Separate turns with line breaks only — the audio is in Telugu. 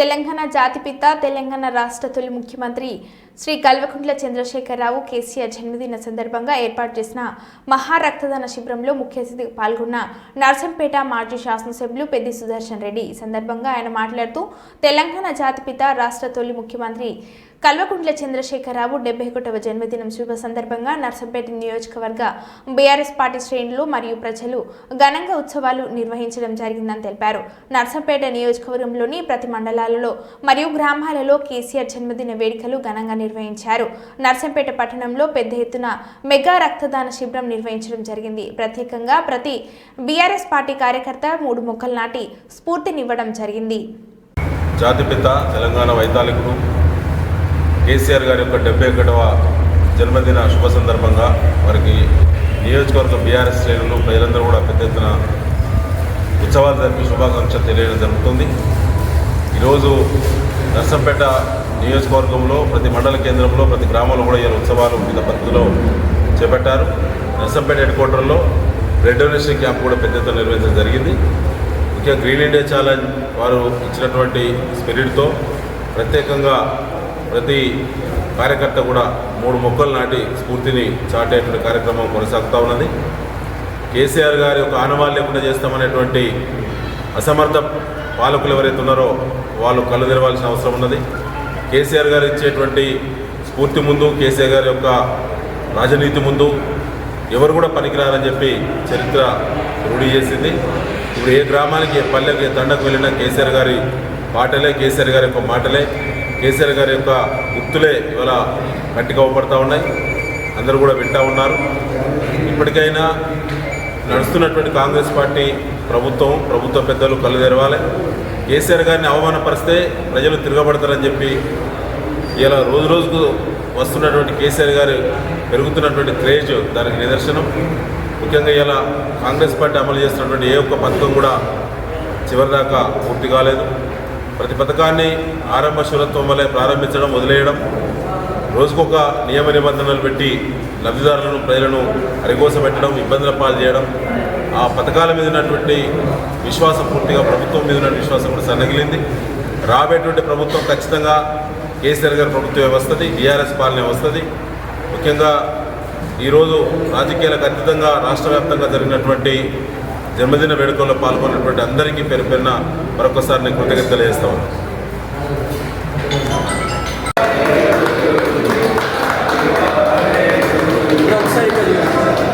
తెలంగాణ జాతిపిత తెలంగాణ రాష్ట్ర తొలి ముఖ్యమంత్రి శ్రీ కల్వకుంట్ల చంద్రశేఖరరావు కేసీఆర్ జన్మదిన సందర్భంగా ఏర్పాటు చేసిన మహా రక్తదాన శిబిరంలో ముఖ్య అతిథిగా పాల్గొన్న నర్సంపేట మాజీ శాసనసభ్యులు పెద్ది సుదర్శన్ రెడ్డి. ఈ సందర్భంగా ఆయన మాట్లాడుతూ తెలంగాణ జాతిపిత రాష్ట్ర తొలి ముఖ్యమంత్రి కల్వకుంట్ల చంద్రశేఖరరావు డెబ్బై ఒకటవ జన్మదినం శుభ సందర్భంగా నర్సంపేట నియోజకవర్గ బీఆర్ఎస్ పార్టీ శ్రేణులు మరియు ప్రజలు ఘనంగా ఉత్సవాలు నిర్వహించడం జరిగిందని తెలిపారు. నర్సంపేట నియోజకవర్గంలోని ప్రతి మండలాలలో మరియు గ్రామాలలో కేసీఆర్ జన్మదిన వేడుకలు ఘనంగా నిర్వహించారు. నర్సంపేట పట్టణంలో పెద్ద ఎత్తున మెగా రక్తదాన శిబిరం నిర్వహించడం జరిగింది. ప్రత్యేకంగా ప్రతి బీఆర్ఎస్ పార్టీ కార్యకర్త మూడు మొక్కలు నాటి స్ఫూర్తినివ్వడం జరిగింది.
జాతిపిత తెలంగాణ వైతాళికుడు కేసీఆర్ గారి యొక్క డెబ్బై ఒకటవ జన్మదిన శుభ సందర్భంగా వారికి నియోజకవర్గ బీఆర్ఎస్ శ్రేణులు ప్రజలందరూ కూడా పెద్ద ఎత్తున ఉత్సవాలు జరిపి శుభాకాంక్షలు తెలియడం జరుగుతుంది. ఈరోజు నర్సంపేట నియోజకవర్గంలో ప్రతి మండల కేంద్రంలో ప్రతి గ్రామంలో కూడా ఈ ఉత్సవాలు వివిధ పద్ధతిలో చేపట్టారు. నర్సంపేట హెడ్ క్వార్టర్లో రెడ్ డొనేషన్ క్యాంప్ కూడా పెద్ద ఎత్తున నిర్వహించడం జరిగింది. ముఖ్యంగా గ్రీన్ ఇండియా ఛాలెంజ్ వారు ఇచ్చినటువంటి స్పిరిట్తో ప్రత్యేకంగా ప్రతి కార్యకర్త కూడా మూడు మొక్కలు నాటి స్ఫూర్తిని చాటేటువంటి కార్యక్రమం కొనసాగుతూ ఉన్నది. కేసీఆర్ గారి యొక్క ఆనవాళ్ళు లేకుండా చేస్తామనేటువంటి అసమర్థ పాలకులు ఎవరైతే ఉన్నారో వాళ్ళు కళ్ళు తెరవాల్సిన అవసరం ఉన్నది. కేసీఆర్ గారు ఇచ్చేటువంటి స్ఫూర్తి ముందు కేసీఆర్ గారి యొక్క రాజనీతి ముందు ఎవరు కూడా పనికిరారని చెప్పి చరిత్ర రూఢి చేసింది. ఇప్పుడు ఏ గ్రామానికి ఏ పల్లెకి ఏ తండకు వెళ్ళినా కేసీఆర్ గారి పాటలే కేసీఆర్ గారి యొక్క మాటలే. కేసీఆర్ గారి యొక్క గుర్తులే ఇవాళ గట్టిగా అవపడతా ఉన్నాయి. అందరూ కూడా వింటా ఉన్నారు. ఇప్పటికైనా నడుస్తున్నటువంటి కాంగ్రెస్ పార్టీ ప్రభుత్వం ప్రభుత్వ పెద్దలు కళ్ళు తెరవాలి. కేసీఆర్ గారిని అవమానపరిస్తే ప్రజలు తిరగబడతారని చెప్పి ఇలా రోజు రోజుకు వస్తున్నటువంటి కేసీఆర్ గారు పెరుగుతున్నటువంటి క్రేజ్ దానికి నిదర్శనం. ముఖ్యంగా ఇలా కాంగ్రెస్ పార్టీ అమలు చేస్తున్నటువంటి ఏ ఒక్క పథకం కూడా చివరిదాకా పూర్తి కాలేదు. ప్రతి పథకాన్ని ఆరంభ శూరత్వం వల్లే ప్రారంభించడం వదిలేయడం రోజుకొక నియమ నిబంధనలు పెట్టి లబ్ధిదారులను ప్రజలను అరిగోసపెట్టడం ఇబ్బందుల పాలు చేయడం ఆ పథకాల మీద ఉన్నటువంటి విశ్వాసం పూర్తిగా ప్రభుత్వం మీద ఉన్న విశ్వాసం కూడా సన్నగిలింది. రాబోయేటువంటి ప్రభుత్వం ఖచ్చితంగా కేసీఆర్ గారి ప్రభుత్వమే వస్తుంది బీఆర్ఎస్ పాలనే వస్తుంది. ముఖ్యంగా ఈరోజు రాజకీయాలకు అతీతంగా రాష్ట్ర వ్యాప్తంగా జరిగినటువంటి జన్మదిన వేడుకల్లో పాల్గొన్నటువంటి అందరికీ పేరు పేరున మరొకసారి నేను కృతజ్ఞతలు తెలియజేస్తా ఉన్నాను.
ఒకసారి